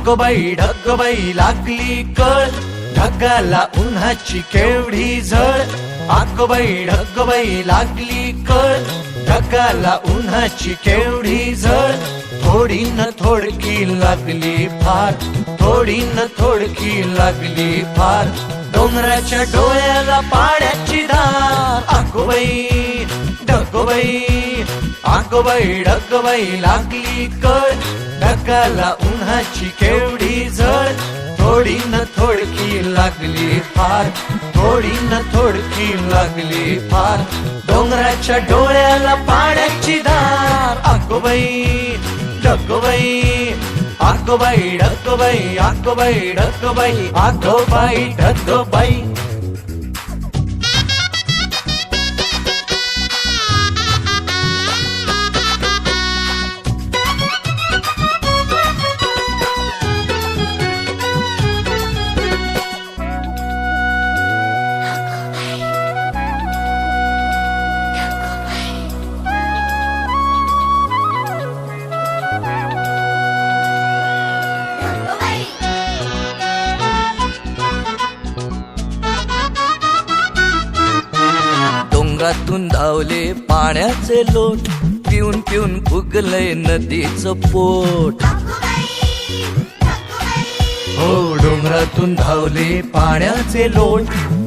ढगबाई ढगबाई लागली कळ. ढगाला उन्हाची केवढी झळ. आगोबाई ढगबाई लागली कळ. ढगाला उन्हाची केवढी झळ. थोडी न थोडकी लागली फार. थोडी न थोडकी लागली फार. डोंगराच्या डोळ्याला पाण्याची धार. आगोबाई ढगोबाई आगोबाई ढगबाई लागली कळ. ढगाला उन्हाची केवढी झळ. थोडी न थोडकी लागली फार. थोडी न थोडकी लागली फार. डोंगराच्या डोळ्याला पाण्याची धार. आगोबाई ढगोबाई आगोबाई ढगोबाई आगोबाई ढगोबाई आगोबाई ढगोबाई डोंगरातून धावले पाण्याचे लोट पिऊन पिऊन फुगलय नदीचं पोट. हो डोंगरातून धावले पाण्याचे लोट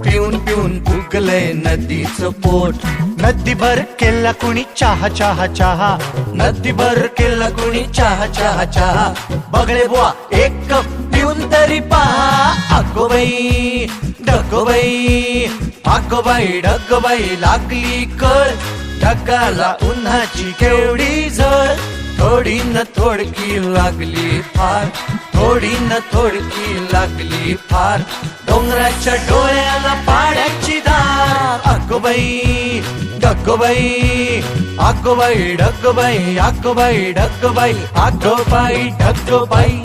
पिऊन पिऊन फुगलय नदीचं पोट. नदीभर केला कुणी चहा चहा चहा. नदीभर केला कुणी चहा चहा चहा. बगळे बुवा एक कप पिऊन तरी पहा. अगोबाई ढगोबाई अगोबाई ढगोबाई लागली कळ. ढगाला उन्हाची केवढी झळ. थोडी न थोडकी लागली फार. थोडी न थोडकी लागली फार. डोंगराच्या डोळ्याला पाण्याची धार अगोबाई ढगोबाई आगोबाई ढगोबाई आगोबाई ढगोबाई आगोबाई ढगोबाई.